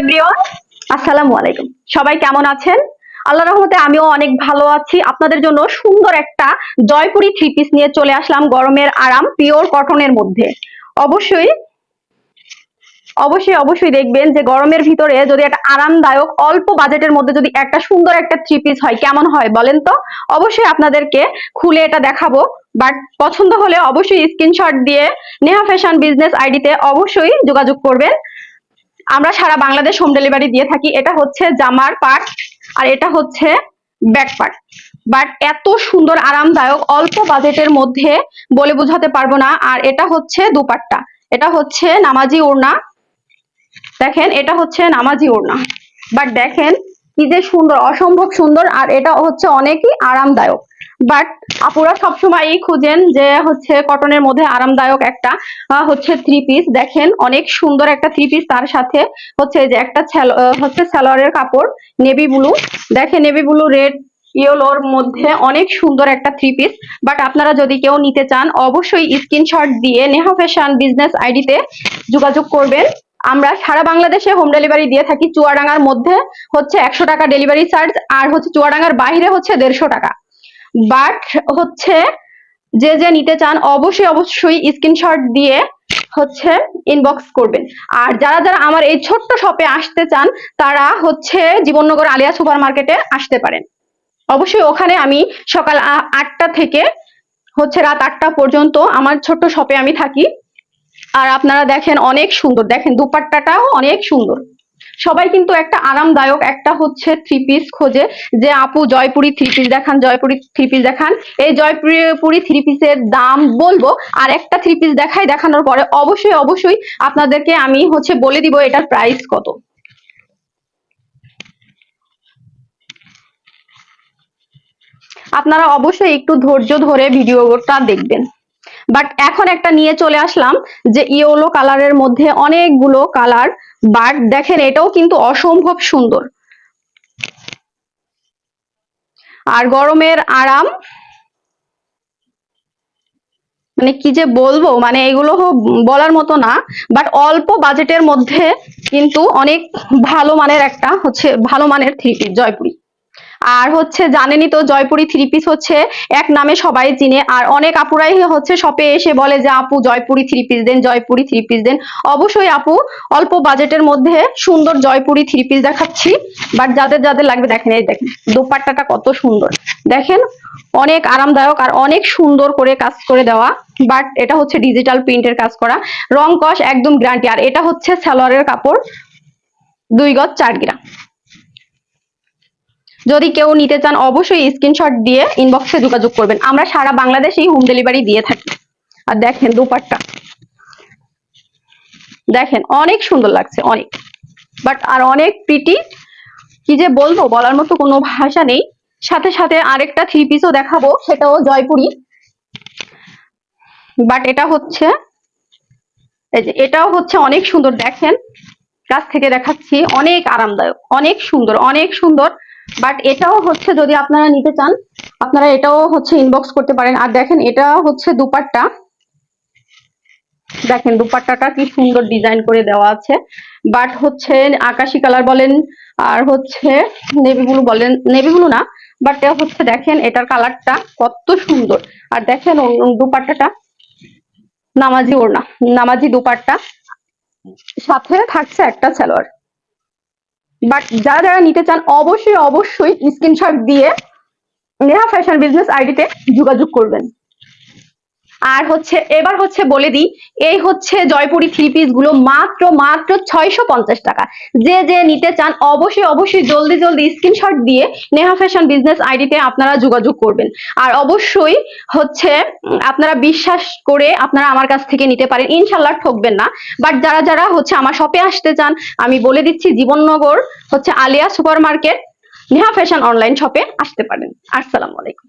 Everyone সবাই কেমন আছেন? আল্লাহ রহমতে আমিও অনেক ভালো আছি। আপনাদের জন্য সুন্দর একটা জয়পুরি থ্রি পিস নিয়ে চলে আসলাম গরমের আরাম পিওর কটনের মধ্যে। অবশ্যই অবশ্যই অবশ্যই দেখবেন যে গরমের ভিতরে যদি একটা আরামদায়ক, অল্প বাজেটের মধ্যে যদি একটা সুন্দর একটা থ্রি পিস হয়, কেমন হয় বলেন তো? অবশ্যই আপনাদেরকে খুলে এটা দেখাবো। বাট পছন্দ হলে অবশ্যই স্ক্রিনশট দিয়ে নেহা ফ্যাশন বিজনেস আইডিতে অবশ্যই যোগাযোগ করবেন। আমরা সারা বাংলাদেশ হোম ডেলিভারি দিয়ে থাকি। এটা হচ্ছে জামার পার্ট আর এটা হচ্ছে ব্যাক পার্ট বাট এত সুন্দর, আরামদায়ক, অল্প বাজেটের মধ্যে বলে বোঝাতে পারব না। আর এটা হচ্ছে দুপাট্টা। এটা হচ্ছে নামাজি ওড়না। দেখেন, এটা হচ্ছে নামাজি ওড়না। বাট দেখেন, কি যে সুন্দর, অসম্ভব সুন্দর। আর এটা হচ্ছে অনেকই আরামদায়ক। বাট আপুরা সবসময়ই খুঁজেন যে হচ্ছে কটনের মধ্যে আরামদায়ক একটা হচ্ছে থ্রি পিস দেখেন অনেক সুন্দর একটা থ্রি পিস তার সাথে হচ্ছে যে একটা হচ্ছে সালোয়ারের কাপড় নেভি ব্লু দেখেন নেভি ব্লু রেড ইয়েলোর মধ্যে অনেক সুন্দর একটা থ্রি পিস বাট আপনারা যদি কেউ নিতে চান, অবশ্যই স্ক্রিনশট দিয়ে নেহা ফ্যাশন বিজনেস আইডিতে যোগাযোগ করবেন। আমরা সারা বাংলাদেশে হোম ডেলিভারি দিয়ে থাকি। চুয়াডাঙ্গার মধ্যে হচ্ছে একশো টাকা ডেলিভারি চার্জ আর হচ্ছে চুয়াডাঙ্গার বাইরে হচ্ছে দেড়শো টাকা। বাট হচ্ছে যে যে নিতে চান, অবশ্যই অবশ্যই স্ক্রিনশট দিয়ে হচ্ছে ইনবক্স করবেন। আর যারা যারা আমার এই ছোট্ট শপে আসতে চান, তারা হচ্ছে জীবননগর আলিয়া সুপার মার্কেটে আসতে পারেন। অবশ্যই ওখানে আমি সকাল আটটা থেকে হচ্ছে রাত আটটা পর্যন্ত আমার ছোট্ট শপে আমি থাকি। আর আপনারা দেখেন অনেক সুন্দর, দেখেন দুপাট্টাটাও অনেক সুন্দর। সবাই কিন্তু একটা আরামদায়ক একটা হচ্ছে থ্রি পিস খোঁজে যে, আপু, জয়পুরি থ্রি পিস দেখান, জয়পুরি থ্রি পিস দেখান। এই জয়পুরি থ্রি পিসের দাম বলব, আর একটা থ্রি পিস দেখাই, দেখানোর পরে অবশ্যই অবশ্যই আপনাদেরকে আমি হচ্ছে বলে দিব এটার প্রাইস কত। আপনারা অবশ্যই একটু ধৈর্য ধরে ভিডিওটা দেখবেন। বাট এখন একটা নিয়ে চলে আসলাম যে ইয়েলো কালারের মধ্যে অনেকগুলো কালার বাট দেখেন এটাও কিন্তু অসম্ভব সুন্দর। আর গরমের আরাম মানে কি যে বলব মানে এগুলো বলার মতো না বাট অল্প বাজেটের মধ্যে কিন্তু অনেক ভালো মানের একটা হচ্ছে ভালো মানের থ্রি, জয়পুরি। আর হচ্ছে জানেনই তো জয়পুরি থ্রি পিস হচ্ছে, এক নামে সবাই চিনে। আর অনেক আপুরাই হচ্ছে শপে এসে বলে যে, আপু, জয়পুরি থ্রি পিস দেন, জয়পুরি থ্রি পিস দেন। অবশ্যই আপু, অল্প বাজেটের মধ্যে সুন্দর জয়পুরি থ্রি পিস দেখাচ্ছি। বাট যাদের যাদের লাগবে, দেখেন, এই দেখেন, দোপাট্টাটা কত সুন্দর। দেখেন, অনেক আরামদায়ক আর অনেক সুন্দর করে কাজ করে দেওয়া। বাট এটা হচ্ছে ডিজিটাল প্রিন্টের কাজ করা। রং কস একদম গ্যারান্টি আর এটা হচ্ছে সালোয়ারের কাপড়, দুই গজ চার গ্রাম যদি কেউ নিতে চান, অবশ্যই স্ক্রিনশট দিয়ে ইনবক্সে যোগাযোগ করবেন। আমরা সারা বাংলাদেশেই হোম ডেলিভারি দিয়ে থাকি। আর দেখেন দুপাট্টা। দেখেন, অনেক সুন্দর লাগছে, অনেক। বাট আর অনেক প্রিটি কি যে বলব, বলার মতো কোনো ভাষা নেই। সাথে সাথে আরেকটা থ্রি পিসও দেখাবো, সেটাও জয়পুরি। বাট এটা হচ্ছে, এই যে এটাও হচ্ছে অনেক সুন্দর, দেখেন। কাছ থেকে দেখাচ্ছি, অনেক আরামদায়ক, অনেক সুন্দর অনেক সুন্দর। বাট এটাও হচ্ছে যদি আপনারা নিতে চান, আপনারা এটাও হচ্ছে ইনবক্স করতে পারেন। আর দেখেন, এটা হচ্ছে দুপাট্টা। দেখেন, দুপাট্টাটা কি সুন্দর ডিজাইন করে দেওয়া আছে। বাট হচ্ছে আকাশি কালার বলেন, আর হচ্ছে নেভি ব্লু বলেন নেভি ব্লু না। বাট হচ্ছে দেখেন, এটার কালারটা কত সুন্দর। আর দেখেন দুপাট্টাটা নামাজি ওড়না, নামাজি দুপাট্টা। সাথে থাকছে একটা সালোয়ার। বাট যারা যারা নিতে চান, অবশ্যই অবশ্যই স্ক্রিনশট দিয়ে নেহা ফ্যাশন বিজনেস আইডিতে যোগাযোগ করবেন। আর হচ্ছে, এবার হচ্ছে বলে দিই, এই হচ্ছে জয়পুরি থ্রি পিসগুলো মাত্র মাত্র ছয়শো পঞ্চাশ টাকা। যে যে নিতে চান, অবশ্যই অবশ্যই জলদি জলদি স্ক্রিনশট দিয়ে নেহা ফ্যাশন বিজনেস আইডিতে আপনারা যোগাযোগ করবেন। আর অবশ্যই হচ্ছে আপনারা বিশ্বাস করে আপনারা আমার কাছ থেকে নিতে পারেন। ইনশাল্লাহ ঠকবেন না। বাট যারা যারা হচ্ছে আমার শপে আসতে চান, আমি বলে দিচ্ছি জীবননগর হচ্ছে Alia super market Neha fashion online শপে আসতে পারেন। আসসালামু আলাইকুম।